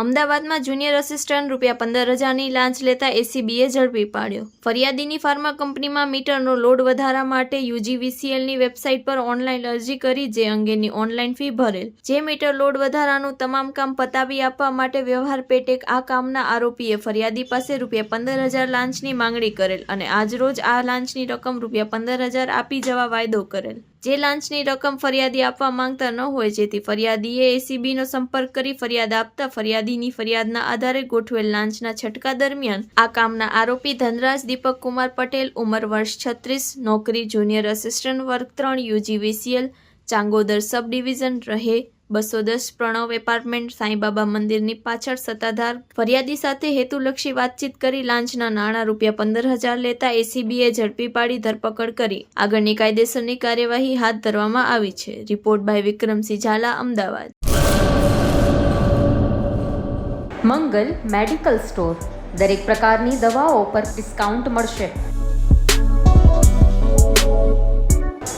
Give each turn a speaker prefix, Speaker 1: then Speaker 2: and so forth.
Speaker 1: અમદાવાદમાં junior assistant રૂપિયા પંદર હજારની લાંચ લેતા એસીબીએ ઝડપી પાડ્યો. ફરિયાદીની ફાર્મા કંપનીમાં મીટરનો લોડ વધારા માટે યુજીવીસીએલની વેબસાઇટ પર ઓનલાઈન અરજી કરી, જે અંગેની ઓનલાઈન ફી ભરેલ. જે મીટર લોડ વધારાનું તમામ કામ પતાવી આપવા માટે વ્યવહાર પેટે આ કામના આરોપીએ ફરિયાદી પાસે રૂપિયા પંદર હજાર લાંચની માંગણી કરેલ અને આજરોજ આ લાંચની રકમ રૂપિયા પંદર હજાર આપી જવા વાયદો કરેલ. જે લાંચની રકમ ફરિયાદી આપવા માંગતા ન હોય જેથી ફરિયાદીએ એસીબીનો સંપર્ક કરી ફરિયાદ આપતા ફરિયાદીની ફરિયાદના આધારે ગોઠવેલ લાંચના છટકા દરમિયાન આ કામના આરોપી ધનરાજ દીપક કુમાર પટેલ, ઉંમર વર્ષ છત્રીસ, નોકરી જુનિયર અસિસ્ટન્ટ વર્ગ ત્રણ યુજીવીસીએલ ચાંગોદર સબ ડિવિઝન રહે બસો દસ પ્રણવ એપાર્ટમેન્ટ સાંઈબાબા મંદિરની પાછળ સત્તાધાર ફરિયાદી સાથે હેતુલક્ષી વાતચીત કરી લાંચના નાણાં રૂપિયા પંદર હજાર લેતા એસીબીએ ઝડપી પાડી ધરપકડ કરી. આગળની કાયદેસરની કાર્યવાહી હાથ ધરવામાં આવી છે. Report by Vikramsinh Zala, Ahmedabad.
Speaker 2: Mangal medical store. દરેક પ્રકારની દવાઓ પર ડિસ્કાઉન્ટ મળશે.